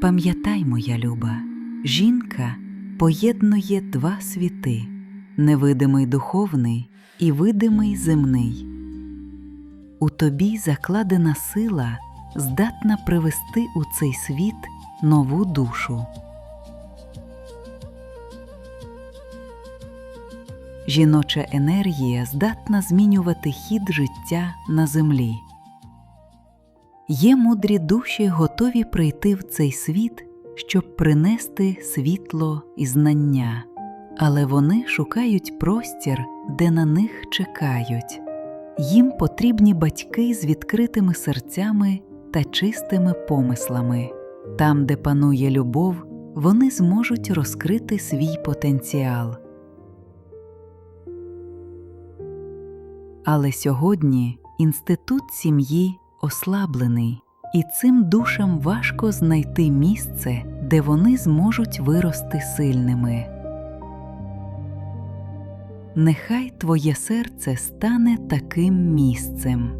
Пам'ятай, моя люба, жінка поєднує два світи невидимий духовний і видимий земний. У тобі закладена сила здатна привести у цей світ нову душу. Жіноча енергія здатна змінювати хід життя на землі. Є мудрі душі, готові прийти в цей світ, щоб принести світло і знання, але вони шукають простір, де на них чекають. Їм потрібні батьки з відкритими серцями та чистими помислами. Там, де панує любов, вони зможуть розкрити свій потенціал. Але сьогодні інститут сім'ї ослаблений, і цим душам важко знайти місце, де вони зможуть вирости сильними. Нехай твоє серце стане таким місцем.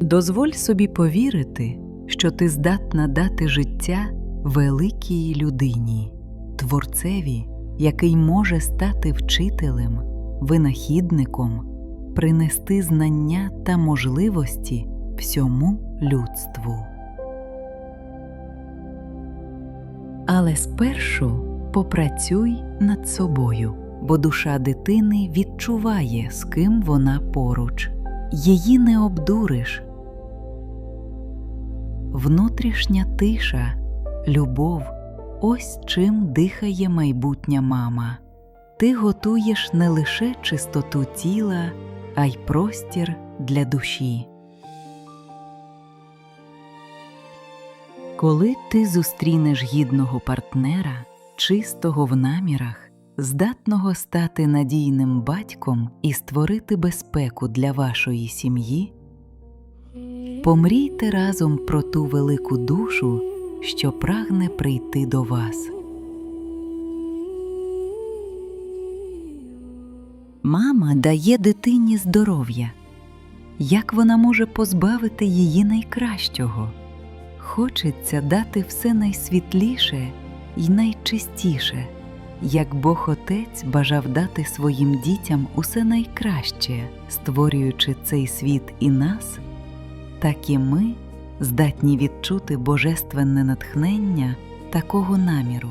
Дозволь собі повірити, що ти здатна дати життя великій людині, творцеві, який може стати вчителем, винахідником, принести знання та можливості всьому людству. Але спершу попрацюй над собою, бо душа дитини відчуває, з ким вона поруч. Її не обдуриш. Внутрішня тиша, любов ось чим дихає майбутня мама. Ти готуєш не лише чистоту тіла, а й простір для душі. Коли ти зустрінеш гідного партнера, чистого в намірах, здатного стати надійним батьком і створити безпеку для вашої сім'ї, помрійте разом про ту велику душу, що прагне прийти до вас. Мама дає дитині здоров'я. Як вона може позбавити її найкращого? Хочеться дати все найсвітліше і найчистіше, як Бог Отець бажав дати своїм дітям усе найкраще, створюючи цей світ і нас, так і ми здатні відчути божественне натхнення такого наміру.